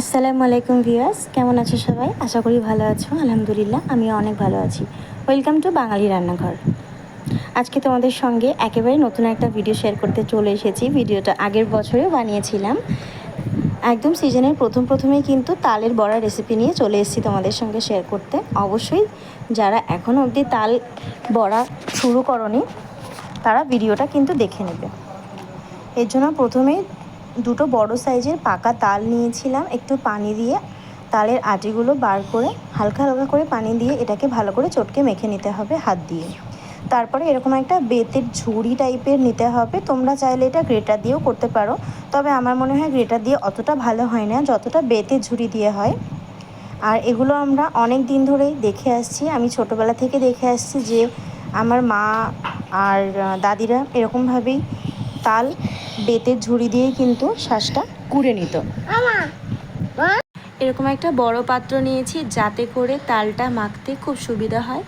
আসসালামু আলাইকুম ভিউয়ার্স, কেমন আছো সবাই? আশা করি ভালো আছো, আলহামদুলিল্লাহ, আমিও অনেক ভালো আছি। ওয়েলকাম টু বাঙালি রান্নাঘর। আজকে তোমাদের সঙ্গে একেবারে নতুন একটা ভিডিও শেয়ার করতে চলে এসেছি। ভিডিওটা আগের বছরেও বানিয়েছিলাম। একদম সিজনের প্রথম প্রথমেই কিন্তু তালের বড়া রেসিপি নিয়ে চলে এসেছি তোমাদের সঙ্গে শেয়ার করতে। অবশ্যই যারা এখনও অবধি তাল বড়া শুরু করনি, তারা ভিডিওটা কিন্তু দেখে নেবে। এর জন্য প্রথমেই দুটো বড় সাইজের পাকা তাল নিয়েছিলাম একটু পানি দিয়ে। তালের আটিগুলো বার করে, হালকা হালকা করে পানি দিয়ে এটাকে ভালো করে চটকে মেখে নিতে হবে হাত দিয়ে। তারপরে এরকম একটা বেতের ঝুড়ি টাইপের নিতে হবে। তোমরা চাইলে এটা গ্রেটার দিয়েও করতে পারো। তবে আমার মনে হয় গ্রেটার দিয়ে অতটা ভালো হয় না, যতটা বেতের ঝুড়ি দিয়ে হয়। আর এগুলো আমরা অনেক দিন ধরেই দেখে আসছি। আমি ছোটোবেলা থেকে দেখে আসছি যে আমার মা আর দাদিরা এরকমভাবেই তাল বেতের ঝুড়ি দিয়ে কিন্তু শ্বাসটা কুড়ে নিত। এরকম একটা বড় পাত্র নিয়েছি যাতে করে তালটা মাখতে খুব সুবিধা হয়।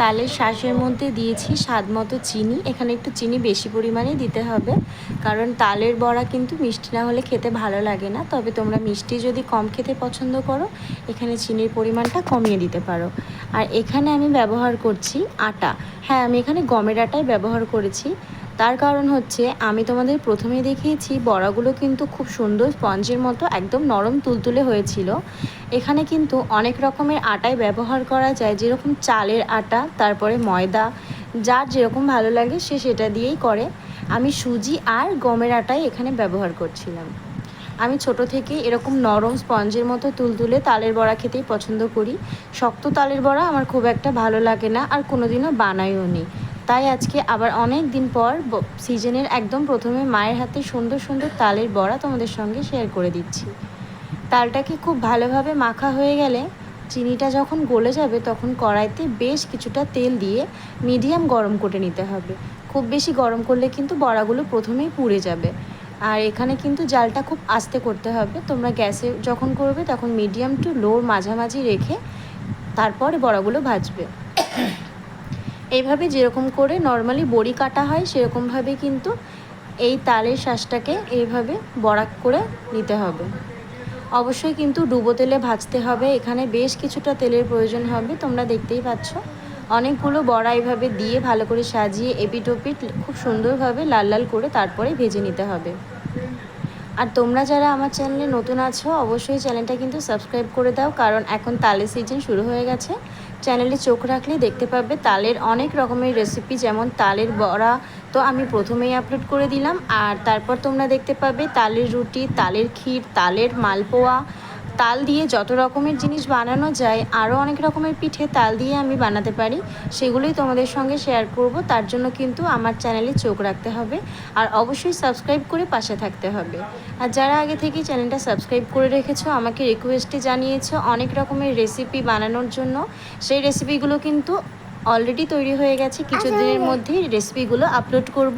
তালের শ্বাসের মধ্যে দিয়েছি স্বাদ মতো চিনি। এখানে একটু চিনি বেশি পরিমাণে দিতে হবে। কারণ তালের বড়া কিন্তু মিষ্টি না হলে খেতে ভালো লাগে না। তবে তোমরা মিষ্টি যদি কম খেতে পছন্দ করো এখানে চিনির পরিমাণটা কমিয়ে দিতে পারো। আর এখানে আমি ব্যবহার করছি আটা। হ্যাঁ আমি এখানে গমের আটাই ব্যবহার করেছি। তার কারণ হচ্ছে, আমি তোমাদের প্রথমে দেখিয়েছি, বড়াগুলো কিন্তু খুব সুন্দর স্পঞ্জের মতো, একদম নরম তুলতুলে হয়েছিল। এখানে কিন্তু অনেক রকমের আটাই ব্যবহার করা যায়, যেরকম চালের আটা, তারপরে ময়দা, যার যেরকম ভালো লাগে সে সেটা দিয়েই করে। আমি সুজি আর গমের আটাই এখানে ব্যবহার করছিলাম। আমি ছোট থেকে এরকম নরম স্পঞ্জের মতো তুলতুলে তালের বড়া খেতেই পছন্দ করি। শক্ত তালের বড়া আমার খুব একটা ভালো লাগে না, আর কোনোদিনও বানাইও নি। তাই আজকে আবার অনেক দিন পর সিজনের একদম প্রথমে মায়ের হাতে সুন্দর সুন্দর তালের বড়া তোমাদের সঙ্গে শেয়ার করে দিচ্ছি। তালটাকে খুব ভালোভাবে মাখা হয়ে গেলে চিনিটা যখন গলে যাবে তখন কড়াইতে বেশ কিছুটা তেল দিয়ে মিডিয়াম গরম করে নিতে হবে। খুব বেশি গরম করলে কিন্তু বড়াগুলো প্রথমেই পুড়ে যাবে। আর এখানে কিন্তু জালটা খুব আস্তে করতে হবে। তোমরা গ্যাসে যখন করবে তখন মিডিয়াম টু লোর মাঝামাঝি রেখে তারপরে বড়াগুলো ভাজবে। এইভাবে যেরকম করে নর্মালি বড়ি কাটা হয় সেরকমভাবে কিন্তু এই তালের শাঁসটাকে এইভাবে বড়াক করে নিতে হবে। অবশ্যই কিন্তু ডুবো তেলে ভাজতে হবে। এখানে বেশ কিছুটা তেলের প্রয়োজন হবে, তোমরা দেখতেই পাচ্ছ। অনেকগুলো বড়া এইভাবে দিয়ে ভালো করে সাজিয়ে এপিটোপিট খুব সুন্দরভাবে লাল লাল করে তারপরে ভেজে নিতে হবে। আর তোমরা যারা আমার চ্যানেলে নতুন আছো, অবশ্যই চ্যানেলটা কিন্তু সাবস্ক্রাইব করে দাও, কারণ এখন তালের সিজন শুরু হয়ে গেছে। চ্যানেলে চোখ রাখলে দেখতে পাবে তালের অনেক রকমের রেসিপি যেমন তালের বড়া তো আমি প্রথমেই আপলোড করে দিলাম। আর তারপর তোমরা দেখতে পাবে তালের রুটি, তালের ক্ষীর, তালের মালপোয়া তাল দিয়ে যত রকমের জিনিস বানানো যায় আরও অনেক রকমের পিঠে তাল দিয়ে আমি বানাতে পারি। সেগুলোই তোমাদের সঙ্গে শেয়ার করব। তার জন্য কিন্তু আমার চ্যানেলে চোখ রাখতে হবে। আর অবশ্যই সাবস্ক্রাইব করে পাশে থাকতে হবে। আর যারা আগে থেকেই চ্যানেলটা সাবস্ক্রাইব করে রেখেছো, আমাকে রিকোয়েস্টে জানিয়েছো অনেক রকমের রেসিপি বানানোর জন্য। সেই রেসিপিগুলো কিন্তু অলরেডি তৈরি হয়ে গেছে কিছুদিনের মধ্যেই রেসিপিগুলো আপলোড করব।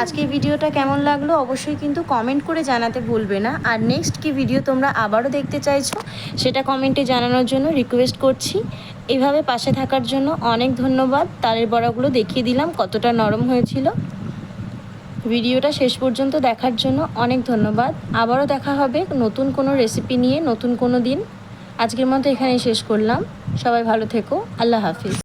আজকে ভিডিওটা কেমন লাগল অবশ্যই কিন্তু কমেন্ট করে জানাতে ভুলবে না। আর নেক্সট কি ভিডিও তোমরা আবারও দেখতে চাইছো সেটা কমেন্টে জানানোর জন্য রিকোয়েস্ট করছি। এভাবে পাশে থাকার জন্য অনেক ধন্যবাদ। তালের বড়াগুলো দেখিয়ে দিলাম কতটা নরম হয়েছিল। ভিডিওটা শেষ পর্যন্ত দেখার জন্য অনেক ধন্যবাদ। আবারও দেখা হবে নতুন কোনো রেসিপি নিয়ে নতুন কোনো দিন। আজকের মতো এখানেই শেষ করলাম। সবাই ভালো থেকো। আল্লাহ হাফিজ।